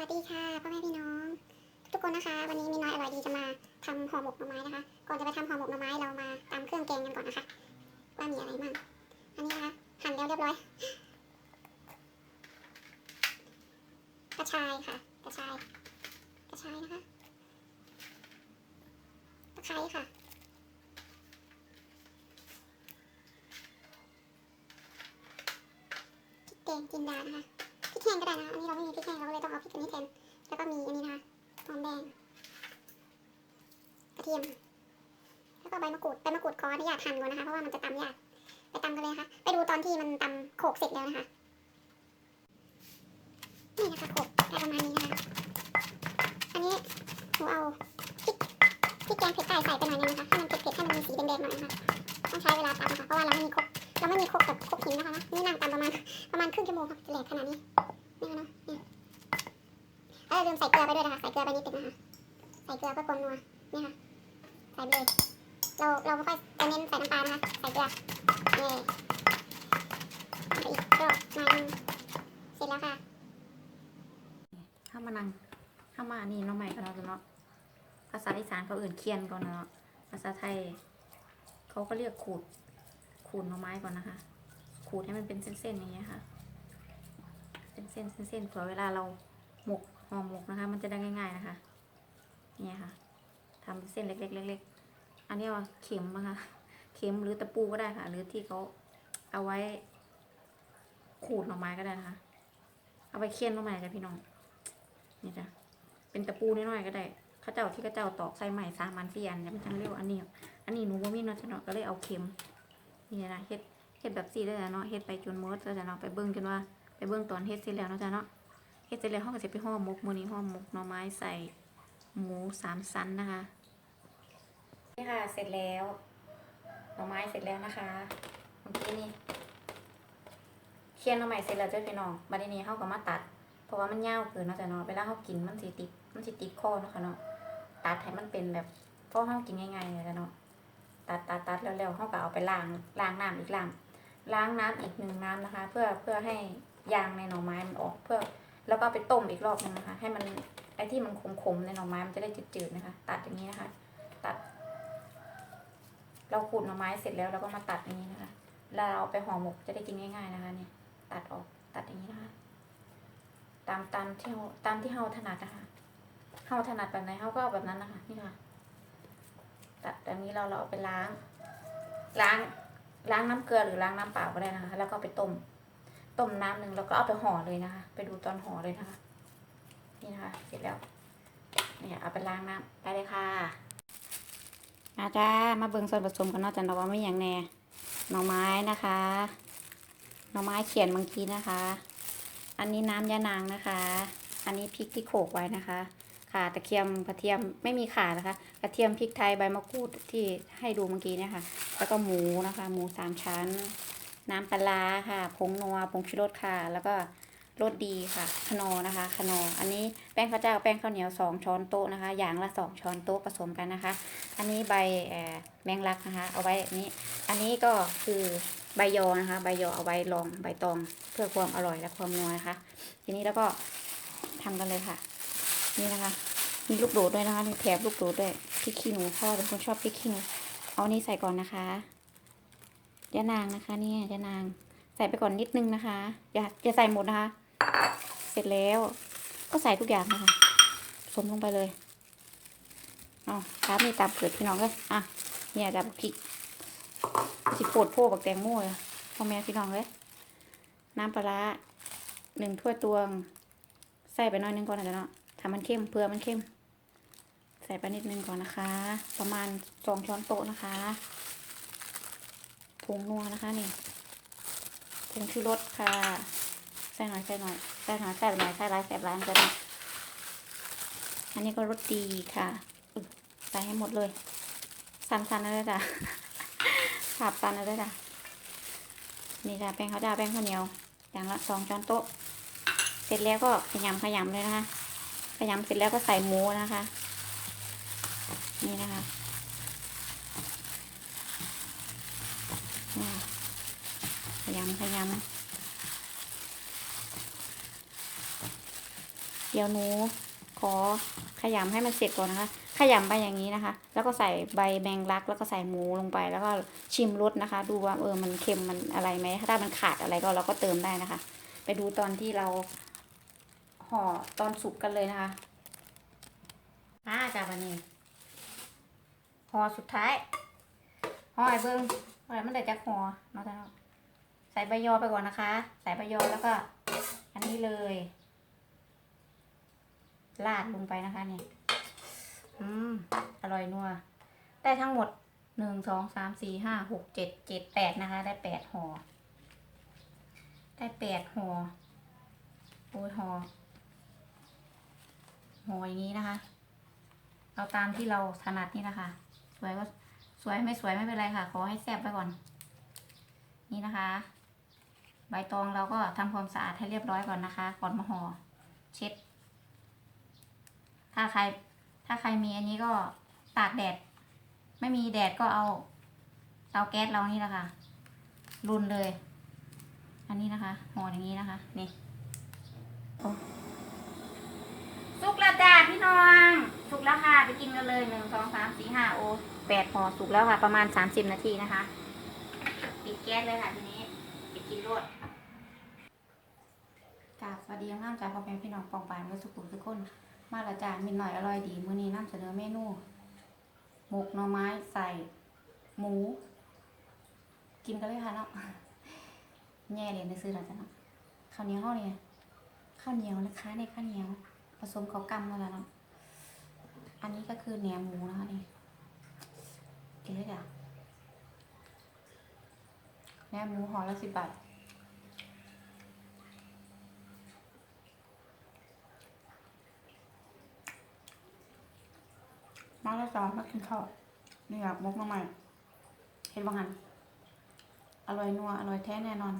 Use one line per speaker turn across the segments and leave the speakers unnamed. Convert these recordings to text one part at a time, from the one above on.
วัสดีค่ะพ่อแม่พี่น้อง ทุกคนนะคะ วันนี้มีน้อยอร่อยดีจะมาทำห่อหมกหน่อไม้นะคะ ก่อนจะไปทำห่อหมกหน่อไม้เรามาตำเครื่องแกงกันก่อนนะคะ ว่ามีอะไรบ้างอันนี้นะคะหั่นแล้วเรียบร้อยกระชายค่ะ กระชาย กระชายนะคะตะไคร้ค่ะพริกแกงจินดานะคะพริกแห้งก็ได้นะอันนี้เราไม่มีพริกอันนี้แทน แล้วก็มีอันนี้นะคะหอมแดง กระเทียม แล้วก็ใบ มะกรูดใบมะกรูดขออนุญาตหั่นก่อนนะคะเพราะว่ามันจะตำยากไปตำกันเลยนะคะไปดูตอนที่มันตำโขกเสร็จแล้วนะคะนี่นะคะโขกได้ประมาณนี้นะคะอันนี้หนูเอาพริกพริกแกงเผ็ดใต้ใส่ไปหน่อยนึงนะคะให้มันเผ็ดๆให้มันมีสีแดงๆหน่อยนะคะต้องใช้เวลาตำค่ะเพราะว่าเราไม่มีครกเราไม่มีครกแบบครกหินนะคะนี่นั่งตำประมาณประมาณครึ่งชั่วโมงครับจะแหลกขนาดนี้นี่ค่ะเนาะนี่เออลืมใส่เกลือไปด้วยนะคะใส่เกลือไปนิดนึงนะคะใส่เกลือเพื่อความนัวนี่ค่ะใส่ไปเลย เราเราไม่ค่อยจะเน้นใส่น้ำปลานะคะใส่เกลือนี่ใส่อีกรอบหน่อยนึงเสร็จแล้วค่ะ
ถ้ามานังถ้ามานนี้เน้องใหม่ก็เราจะเนาะภาษาอีสานเขาเอื่นเคียนก่อนเนาะภาษาไทยเขาก็เรียกขูดขูดหน่อไม้ก่อนนะคะ ขูดให้มันเป็นเส้นๆอย่างเงี้ยค่ะ เป็นเส้นเส้นๆเผื่อเวลาเราหมกห่อหมกนะคะ มันจะได้ง่าย ๆนะคะ เนี่ยค่ะทำเป็นเส้นเล็กๆเล็กๆ อันนี้ว่าเข็มนะคะเข็มหรือตะปูก็ได้ค่ะ หรือที่เขาเอาไว้ ขูดหน่อไม้ก็ได้นะคะ เอาไปเคี่ยนหน่อไม้กันพี่น้อง นี่จ้ะเป็นตะปูน้อยๆก็ได้เขาเจ้าที่เขาเจ้าตอกใส่ใหม่สามันสี่อันเนี่ยมันจังเรียกว่าอันนี้ อันนี้หนูว่ามีเนาะจ้ะเนาะก็เลยเอาเข็ม นี่นะเฮ็ดเฮ็ดแบบสี่ได้แล้วเนาะเฮ็ดไปจนมดแล้วจ้ะเนาะไปเบิ่งจนว่าไปเบิ่งตอนเฮ็ดเสร็จแล้วเนาะจ้ะเนาะเฮ็ดเสร็จแล้วเฮาก็สิไปห่อหมกมือนี้ห่อหมกหน่อไม้ใส่หมูสามชั้นนะคะ นี่ค่ะ เสร็จแล้ว หน่อไม้เสร็จแล้วนะคะเมื่อกี้นี่เคี่ยนหน่อไม้เสร็จแล้วจ้ะพี่น้องบัดนี้เฮาก็มาตัด เพราะว่ามันยาวเกินเนาะจ้ะเนาะเวลาเฮากินมันสิติด มันสิติดคอเนาะค่ะเนาะ ตัดให้มันเป็นแบบพอเฮากินง่ายๆเลยจ้ะเนาะ ตัดตัดตัดแล้วแล้วเฮาก็เอาไปล้าง ล้างน้ำอีกล้างล้างน้ำอีกหนึ่งน้ำนะคะ เพื่อเพื่อให้ยางในหน่อไม้มันออกเพื่อ แล้วก็ไปต้มอีกรอบนึงนะคะ ให้มันไอ้ที่มันขมๆในหน่อไม้มันจะได้จืดๆนะคะ ตัดอย่างนี้นะคะ ตัด เราขูดหน่อไม้เสร็จแล้วเราก็มาตัดอย่างนี้นะคะแล้วเราเอาไปห่อหมกจะได้กินง่าย ๆนะคะเนี่ยตัดออกตัดอย่างนี้นะคะตามตามที่เราตามที่เราถนัดนะคะเราถนัดแบบไหนเราก็เอาแบบนั้นนะคะนี่ค่ะ ตัดแบบนี้เราเราเอาไปล้าง ล้างล้างน้ำเกลือหรือล้างน้ำเปล่าก็ได้นะคะ แล้วก็ไปต้มต้มน้ำหนึ่งแล้วก็เอาไปห่อเลยนะคะ ไปดูตอนห่อเลยนะคะ นี่นะคะเสร็จแล้วเนี่ยเอาไปล้างน้ำไปเลยค่ะ อาจ้ามาเบิ่งส่วนผสมกันเนาะจันเราว่าไม่อย่างแน่หน่อไม้นะคะหน่อไม้เขียนบางทีนะคะ อันนี้น้ำยานางนะคะ อันนี้พริกที่โขลกไว้นะคะข่าตะเคียมกระเทียมไม่มีข่านะคะ กระเทียมพริกไทยใบมะกรูดที่ให้ดูเมื่อกี้เนี่ยค่ะ แล้วก็หมูนะคะ หมูสามชั้น น้ำปลาร้าค่ะผงนัวผงชูรสค่ะ แล้วก็ รสดีค่ะ ขนอนะคะ ขนอ อันนี้แป้งข้าวเจ้า แป้งข้าวเหนียวสองช้อนโต๊ะนะคะ อย่างละสองช้อนโต๊ะผสมกันนะคะ อันนี้ใบแมงลักนะคะ เอาไว้อันนี้ อันนี้ก็คือใบยอนะคะ ใบยอเอาไว้รองใบตอง เพื่อความอร่อยและความนัวนะคะ ทีนี้แล้วก็ทำกันเลยค่ะ นี่นะคะ มีลูกโดดด้วยนะคะ มีแถบลูกโดดด้วยพริกขี้หนูพ่อเป็นคนชอบพริกขี้หนู เอาอันนี้ใส่ก่อนนะคะยานางนะคะ เนี่ยยานาง ใส่ไปก่อนนิดนึงนะคะ อย่าอย่าใส่หมดนะคะ เสร็จแล้ว ก็ใส่ทุกอย่างนะคะผสมลงไปเลยเอาครับนี่ตามเกิดพี่น้องเลยอะเนี่ยจับพริกสิโปดโพบักแตงโมเลยพ่อแม่พี่น้องเลยน้ำปลาหนึ่งถ้วยตวง ใส่ไปน้อยนึงก่อนนะจ๊ะเนาะทำมันเข้มเพื่อมันเข้ม ใส่ไปนิดนึงก่อนนะคะ ประมาณสองช้อนโต๊ะนะคะผงนัวนะคะนี่ผงชูรสค่ะ ใส่หน่อยใส่หน่อยใส่หน่อยใส่หน่อยใส่หลายใส่หลายจะได้อันนี้ก็รสดีค่ะใส่ให้หมดเลยสันๆนะเลยจ้ะขาบสันนะเลยจ้ะนี่จ้ะแป้งข้าวจ้าแป้งข้าวเหนียว อย่างละสองช้อนโต๊ะ เสร็จแล้วก็ขยำขยำเลยนะคะ ขยำเสร็จแล้วก็ใส่หมูนะคะ นี่นะคะขยำขยำ ดี๋ยวหนูขอขยำให้มันเสร็จก่อนนะคะ ขยำไปอย่างนี้นะคะ แล้วก็ใส่ใบแมงลัก แล้วก็ใส่หมูลงไป แล้วก็ชิมรสนะคะ ดูว่าเออมันเค็มมันอะไรไหมถ้ามันขาดอะไรก็เราก็เติมได้นะคะ ไปดูตอนที่เราห่อตอนสุกกันเลยนะคะมาจ้าวันนี้ห่อสุดท้ายห่อไอ้เบิ้งอะไรมันเดี๋ยวจะห่อเนาจ้าะใส่ใบยอไปก่อนนะคะ ใส่ใบยอแล้วก็ อันนี้เลย ลาดลงไปนะคะนี่อืมอร่อยนัว ได้ทั้งหมดหนึ่งสองสามสี่ห้าหกเจ็ดเจ็ดแปดนะคะ ได้แปดห่อได้แปดห่อโอ้ยห่อห่ออย่างนี้นะคะ เอาตามที่เราถนัดนี่นะคะ สวยก็สวยไม่สวยไม่เป็นไรค่ะ ขอให้แซ่บไปก่อน นี่นะคะ ใบตองเราก็ทำความสะอาดให้เรียบร้อยก่อนนะคะ ก่อนมาห่อเช็ด ถ้าใคร ถ้าใครมีอันนี้ก็ตากแดด ไม่มีแดดก็เอาเตาแก๊สเรานี่แหละค่ะ รุนเลย อันนี้นะคะห่ออย่างนี้นะคะ นี่สุกแล้วจ้าพี่น้องสุกแล้วค่ะ ไปกินกันเลยหนึ่งสองสามสี่ห้าโอแปดห่อสุกแล้วค่ะ ประมาณสามสิบนาทีนะคะ ปิดแก๊สเลยค่ะทีนี้ไปกินรวดกราบสวัสดีข้ามจากพ่อแม่พี่น้องปองปายเมื่อสุขุมทุกคน มาละจ้ามินหน่อยอร่อยดีมื้อนี้นำเสนอเมนูหมกหน่อไม้ใส่หมู กินกันเลยค่ะเนาะแง่เลยนซื้อแล้วจ้ะเนาะข้าวเหนียวข้าเนี่ยข้าวเหนียวนะคะในข้าวเหนียว ผสมข้าวกำมาแล้วเนาะอันนี้ก็คือแหนมหมูนะคะนี่กินเลยจ้ะแหนมหมูห่อละสิบบาท มาแล้วจ้ามากินข้าวนี่อยากมกน้ำใหม่ เห็นบ้างหันอร่อยนัวอร่อยแท้แน่นอน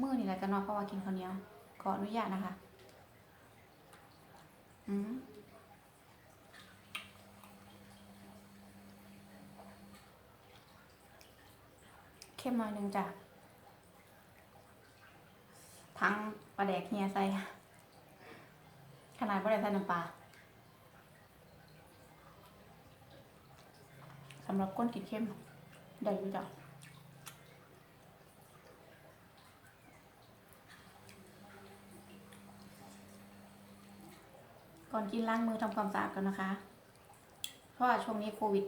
มื้อนี่แหละจะนอนเพราะว่ากินข้าวเหนียวขออนุญาตนะคะอืมเข้มหน่อยหนึ่งจ้ะทั้งปลาแดกเฮียใส่ขนาดปลาแดกใส่น้ำปลา สำหรับก้นกินเข้มได้อยู่จ้ะก่อนกินล้างมือทำความสะอาดกันนะคะ เพราะว่าช่วงนี้โควิด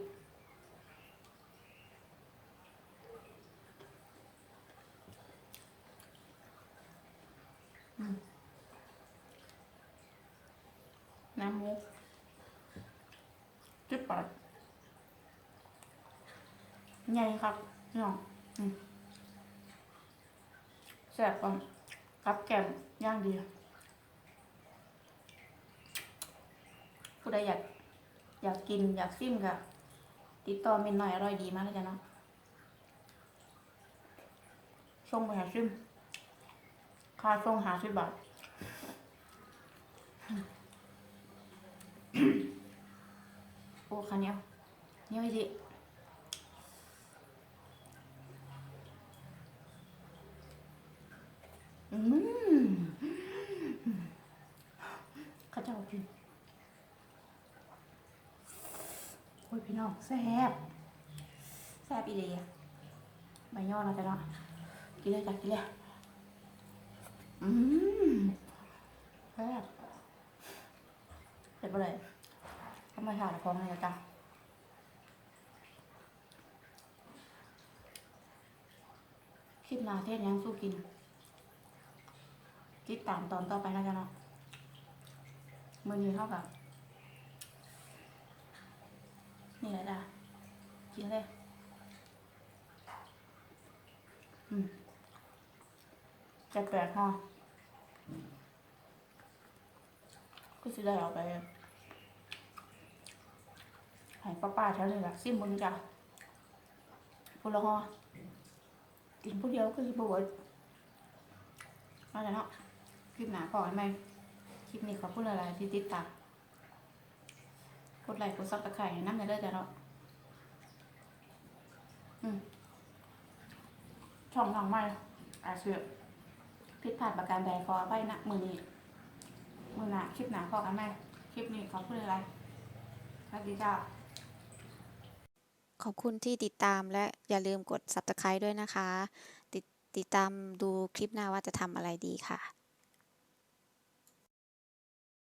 น้ำมูกจุดปอด ใหญ่ครับน้องแซ่บก่อนกับแกมย่างดีผู้ใดอยากอยากกินอยากซิมก็ติดต่อเมนหน่อยอร่อยดีมากเลยจ้ะเนาะส่งไปหาซิมค่าส่งหาสิบบาทโอ้คันเนียเนียวอีสิ อืมเข้าเจ้ากินโอ้ย พี่น้องแซ่บแซ่บอีเดียใบย่อเราจะเนาะกินเลยจ้ะกินเลยอืมแซ่บเสร็จไปเลยธรรมชาติของอะไรจ้ะคลิปนาเทศยังสู้กิน ติดตามตอนต่อไปนะจ๊ะเนาะมือนี้เท่ากับ นี่แหละจ้ะ กินเลยอืมจะแปลกฮะก็สิได้เอาไปให้ป้าป้าๆแถวนี้หละซิมมึงจ้ะพูดละฮะกินผู้เดียวก็สิบ่เบิดเอาละเนาะคลิปหนาพอนไหมคลิปนี้ขอบคุณหลายๆที่ติดตามกดไลค์กดซับสไครต์น้ำในเด้อดจ้ะเนาะ ช่องทางใหม่อาจจะผิดพลาดประการใดขออภัยนะมือนี้
มือหนาคลิปหนาพอกันไหมคลิปนี้ขอบคุณอะไรสวัสดีจ้า
ขอบคุณที่ติดตามและอย่าลืมกด subscribe ด้วยนะคะ ติดติดตามดูคลิปหน้าว่าจะทำอะไรดีค่ะ